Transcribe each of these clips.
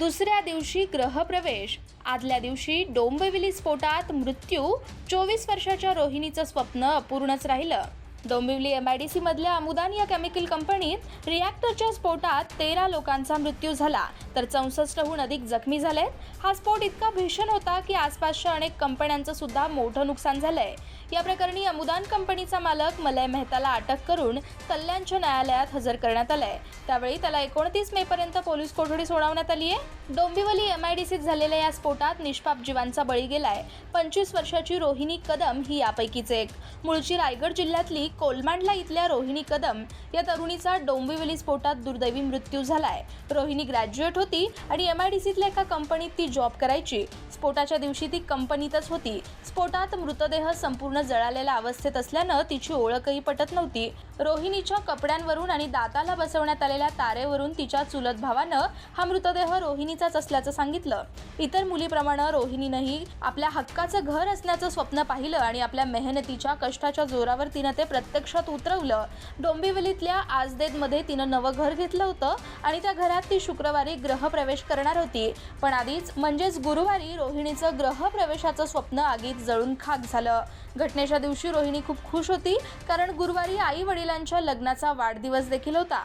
दुसऱ्या दिवशी ग्रहप्रवेश आदल्या दिवशी डोंबिवली स्फोटात मृत्यू. चोवीस वर्षाच्या रोहिणीचं स्वप्न अपूर्णच राहिलं. Dombivli M I D C मधल्या अमुदान या केमिकल कंपनीत रिॲक्टरच्या स्फोटात तेरा लोकांचा मृत्यू झाला. तर चौसष्टहून अधिक जखमी झाले हा स्फोट इतका भीषण होता की आसपासच्या अनेक कंपन्यांचं सुद्धा मोठं नुकसान झालंय. या प्रकरणी अमुदान कंपनीचा मालक मलय मेहताला अटक करून कल्याणच्या न्यायालयात हजर करण्यात आलंय. त्यावेळी त्याला एकोणतीस मे पर्यंत पोलीस कोठडी सोडवण्यात आली आहे. डोंबिवली एम आय डी सीत झालेल्या या स्फोटात निष्पाप जीवांचा बळी गेलाय. पंचवीस वर्षाची रोहिणी कदम ही यापैकीच एक. मूळची रायगड जिल्ह्यातली कोलमांडला इथल्या रोहिणी कदम या तरुणीचा डोंबिवली स्फोटात दुर्दैवी मृत्यू झालाय. रोहिणी ग्रॅज्युएट होती आणि एम आय डी सीतल्या एका कंपनीत ती जॉब करायची. स्फोटाच्या दिवशी ती कंपनीतच होती. स्फोटात मृतदेह संपूर्ण जळालेल्या अवस्थेत असल्यानं तिची ओळखही पटत नव्हती. रोहिणीच्या कपड्यांवरून आणि दाताला बसवण्यात आलेल्या तारेवरून तिच्या चुलत भावानं हा मृतदेह रोहिणीचाच असल्याचं सांगितलं. इतर मुलीप्रमाणे रोहिणीनंही आपल्या हक्काचं घर असण्याचं स्वप्न पाहिलं आणि आपल्या मेहनतीच्या कष्टाच्या जोरावर तिनं ते प्रत्यक्षात उतरवलं. डोंबिवलीतल्या आजदेदमध्ये तिनं नवं घर घेतलं होतं आणि त्या घरात ती शुक्रवारी ग्रहप्रवेश करणार होती. पण आधीच म्हणजेच गुरुवारी रोहिणीचं ग्रहप्रवेशाचं स्वप्न आगीत जळून खाक झालं. घटनेच्या दिवशी रोहिणी खूप खुश होती कारण गुरुवारी आई वडिलांच्या लग्नाचा वाढदिवस देखील होता.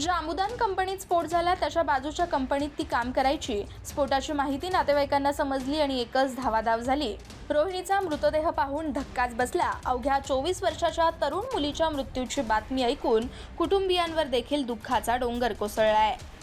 ज्या कंपनीत स्फोट झाला त्याच्या बाजूच्या कंपनीत ती काम करायची. स्फोटाची माहिती नातेवाईकांना समजली आणि एकच धावाधाव झाली. रोहिणीचा मृतदेह पाहून धक्काच बसला. अवघ्या चोवीस वर्षाच्या तरुण मुलीच्या मृत्यूची बातमी ऐकून कुटुंबियांवर देखील दुःखाचा डोंगर कोसळलाय.